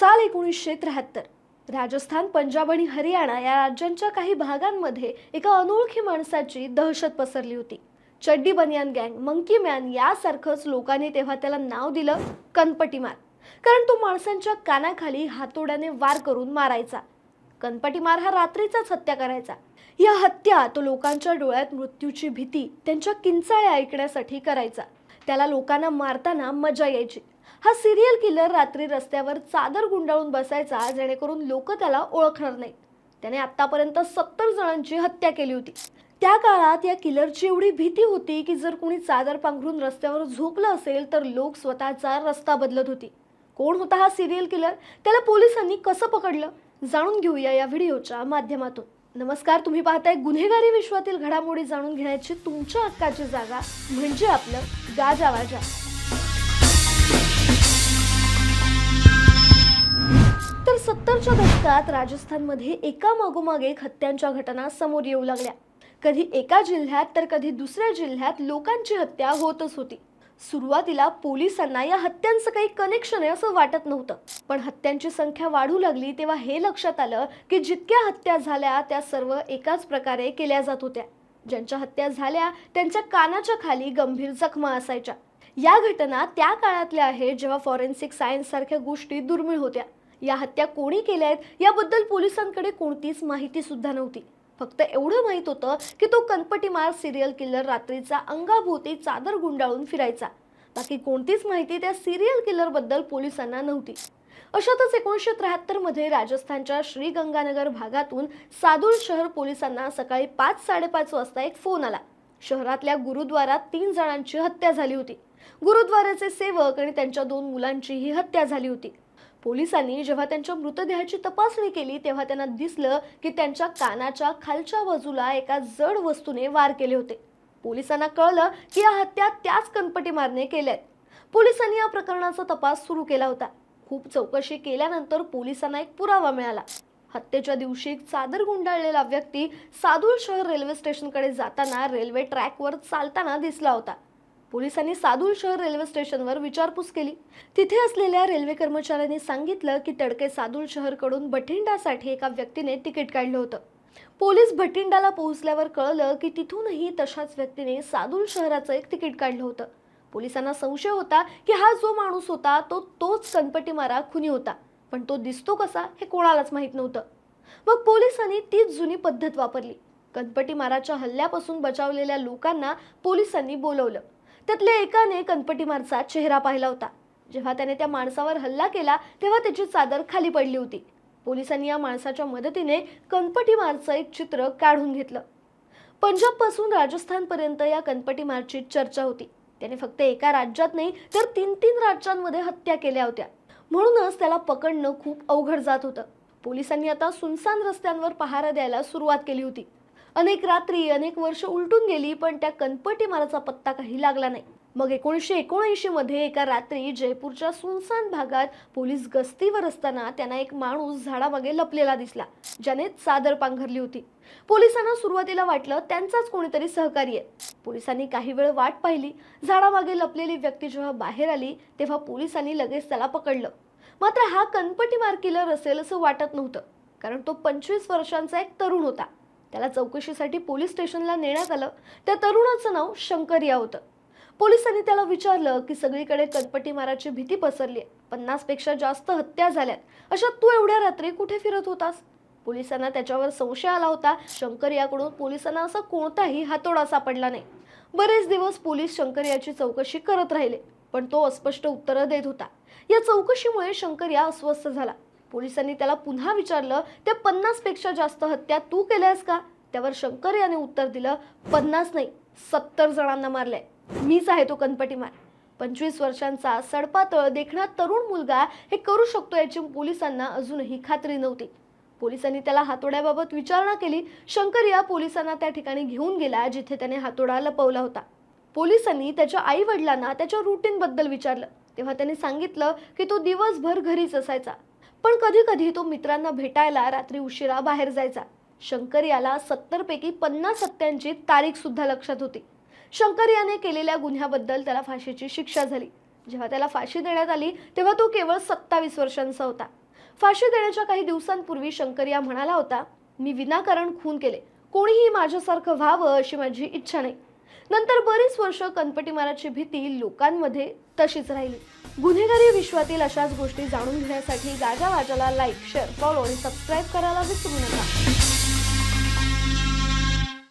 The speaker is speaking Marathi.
साल एकोणीसशे त्र्याहत्तर. राजस्थान पंजाब आणि हरियाणा या राज्यांच्या काही भागांमध्ये एका अनोळखी माणसाची दहशत पसरली होती. चड्डी बनियान गँग मंकी मॅन यासारखंच लोकांनी तेव्हा त्याला नाव दिलं कनपटीमार कारण तो माणसांच्या कानाखाली हातोड्याने वार करून मारायचा. कनपटीमार हा रात्रीचाच हत्या करायचा. या हत्या तो लोकांच्या डोळ्यात मृत्यूची भीती त्यांच्या किंचाळ्या ऐकण्यासाठी करायचा. त्याला लोकांना मारताना मजा यायची. हा सिरियल किलर रात्री रस्त्यावर चादर गुंडाळून बसायचा जेणेकरून लोक त्याला ओळखणार नाहीत. त्याने आतापर्यंत सत्तर जणांची हत्या केली होती. त्या काळात या किलरची एवढी भीती होती की जर कोणी चादर पांघरून रस्त्यावर झोपलं असेल तर लोक स्वतःचा रस्ता बदलत होती. कोण होता हा सिरियल किलर त्याला पोलिसांनी कसं पकडलं? जाणून घेऊया या व्हिडिओच्या माध्यमातून. नमस्कार तुम्ही पाहताय गुन्हेगारी विश्वातील घडामोडी जाणून घेण्याची तुमच्या हक्काची जागा म्हणजे आपलं गाजावाजा सत्तरच्या दशकात राजस्थानमध्ये एका मागोमाग एक हत्यांच्या घटना समोर येऊ लागल्या. कधी एका जिल्ह्यात तर कधी दुसऱ्या जिल्ह्यात लोकांची हत्या होतच होती. सुरुवातीला पोलिसांना या हत्यांचं काही कनेक्शन आहे असं वाटत नव्हतं. पण हत्यांची संख्या वाढू लागली तेव्हा हे लक्षात आलं की जितक्या हत्या झाल्या त्या सर्व एकाच प्रकारे केल्या जात होत्या. ज्यांच्या हत्या झाल्या त्यांच्या कानाच्या खाली गंभीर जखमा असायच्या. या घटना त्या काळातल्या आहेत जेव्हा फॉरेन्सिक सायन्स सारख्या गोष्टी दुर्मिळ होत्या. या हत्या कोणी केल्या आहेत याबद्दल पोलिसांकडे कोणतीच माहिती सुद्धा नव्हती. फक्त एवढं माहीत होतं की तो कनपटीमार सिरियल किलर रात्रीचा अंगाभोवती चादर गुंडाळून फिरायचा. बाकी कोणतीच माहिती त्या सिरियल किलरबद्दल पोलिसांना नव्हती. अशातच एकोणीसशे त्र्याहत्तरमध्ये राजस्थानच्या श्रीगंगानगर भागातून सादूर शहर पोलिसांना सकाळी पाच साडेपाच वाजता एक फोन आला. शहरातल्या गुरुद्वारात तीन जणांची हत्या झाली होती. गुरुद्वाराचे सेवक आणि त्यांच्या दोन मुलांचीही हत्या झाली होती. पोलिसांनी जेव्हा त्यांच्या मृतदेहाची तपासणी केली तेव्हा त्यांना दिसलं की त्यांच्या कानाच्या खालच्या बाजूला एका जड वस्तूने वार केले होते. पोलिसांना कळलं की या हत्या त्याच कनपटीमारने केल्यात. पोलिसांनी या प्रकरणाचा तपास सुरू केला होता. खूप चौकशी केल्यानंतर पोलिसांना एक पुरावा मिळाला. हत्येच्या दिवशी एक चादर गुंडाळलेला व्यक्ती सादूर शहर रेल्वे स्टेशनकडे जाताना रेल्वे ट्रॅकवर चालताना दिसला होता. पोलिसांनी सादूर शहर रेल्वे स्टेशनवर विचारपूस केली. तिथे असलेल्या रेल्वे कर्मचाऱ्यांनी सांगितलं की तडके सादूर शहरकडून बठिंडासाठी एका व्यक्तीने तिकीट काढलं होतं. पोलीस भटिंडाला पोहोचल्यावर कळलं की तिथूनही तशाच व्यक्तीने सादूर शहराचं एक तिकीट काढलं होतं. पोलिसांना संशय होता की हा जो माणूस होता तो तोच कनपटीमारा खुनी होता. पण तो दिसतो कसा हे कोणालाच माहीत नव्हतं. मग पोलिसांनी तीच जुनी पद्धत वापरली. कनपटीमाराच्या हल्ल्यापासून बचावलेल्या लोकांना पोलिसांनी बोलवलं. त्यातल्या एकाने कनपटीमारचा चेहरा पाहिला होता. जेव्हा त्याने त्या माणसावर हल्ला केला तेव्हा त्याची चादर खाली पडली होती. पोलिसांनी या माणसाच्या मदतीने कनपटीमारचं एक चित्र काढून घेतलं. पंजाबपासून राजस्थानपर्यंत या कनपटीमारची चर्चा होती. त्याने फक्त एका राज्यात नाही तर तीन तीन राज्यांमध्ये हत्या केल्या होत्या. म्हणूनच त्याला पकडणं खूप अवघड जात होतं. पोलिसांनी आता सुनसान रस्त्यांवर पहारा द्यायला सुरुवात केली होती. अनेक रात्री अनेक वर्ष उलटून गेली पण त्या कनपटीमाराचा पत्ता काही लागला नाही. मग एकोणीसशे एकोणऐंशी मध्ये एका रात्री जयपूरच्या सुनसान भागात पोलीस गस्तीवर असताना त्यांना एक माणूस झाडामागे लपलेला दिसला ज्याने चादर पांघरली होती. पोलिसांना सुरुवातीला वाटलं त्यांचाच कोणीतरी सहकारी आहे. पोलिसांनी काही वेळ वाट पाहिली. झाडामागे लपलेली व्यक्ती जेव्हा बाहेर आली तेव्हा पोलिसांनी लगेच त्याला पकडलं. मात्र हा कनपटीमार किलर असेल असं वाटत नव्हतं कारण तो पंचवीस वर्षांचा एक तरुण होता. त्याला चौकशीसाठी पोलीस स्टेशनला नेण्यात आलं. त्या तरुणाचं नाव शंकरिया होतं. पोलिसांनी त्याला विचारलं की सगळीकडे कनपटीमाराची भीती पसरली आहे पन्नासपेक्षा जास्त हत्या झाल्यात. अशा तू एवढ्या रात्री कुठे फिरत होतास? पोलिसांना त्याच्यावर संशय आला होता. शंकर याकडून पोलिसांना असा कोणताही हातोडा सापडला नाही. बरेच दिवस पोलीस शंकर याची चौकशी करत राहिले पण तो अस्पष्ट उत्तरं देत होता. या चौकशीमुळे शंकर या अस्वस्थ झाला. पोलिसांनी त्याला पुन्हा विचारलं त्या पन्नासपेक्षा जास्त हत्या तू केल्यास का? त्यावर शंकर याने उत्तर दिलं पन्नास नाही सत्तर जणांना मारलंय. मीच आहे तो कनपटीमार. पंचवीस वर्षांचा सडपातळ देखणा तरुण मुलगा हे करू शकतो याची पोलिसांना अजूनही खात्री नव्हती. पोलिसांनी त्याला हातोड्याबाबत विचारणा केली. शंकर या पोलिसांना त्या ठिकाणी घेऊन गेला जिथे त्याने हातोडा लपवला होता. पोलिसांनी त्याच्या आई वडिलांना त्याच्या रुटीनबद्दल विचारलं. तेव्हा त्याने सांगितलं की तो दिवसभर घरीच असायचा. पण कधी कधी तो मित्रांना भेटायला रात्री उशिरा बाहेर जायचा. शंकर याला सत्तरपैकी पन्नास हत्यांची तारीखसुद्धा लक्षात होती. शंकर याने केलेल्या गुन्ह्याबद्दल त्याला फाशीची शिक्षा झाली. जेव्हा त्याला फाशी देण्यात आली तेव्हा तो केवळ सत्तावीस वर्षांचा होता. फाशी देण्याच्या काही दिवसांपूर्वी शंकरिया म्हणाला होता मी विनाकारण खून केले. कोणीही माझ्यासारखं व्हावं अशी माझी इच्छा नाही. नंतर बरीच वर्ष कनपटीमाराची भीती लोकांमध्ये तशीच राहिली. गुन्हेगारी विश्वातील अशाच गोष्टी जाणून घेण्यासाठी गाजा वाजाला लाईक शेअर फॉलो आणि सबस्क्राईब करायला विसरू नका.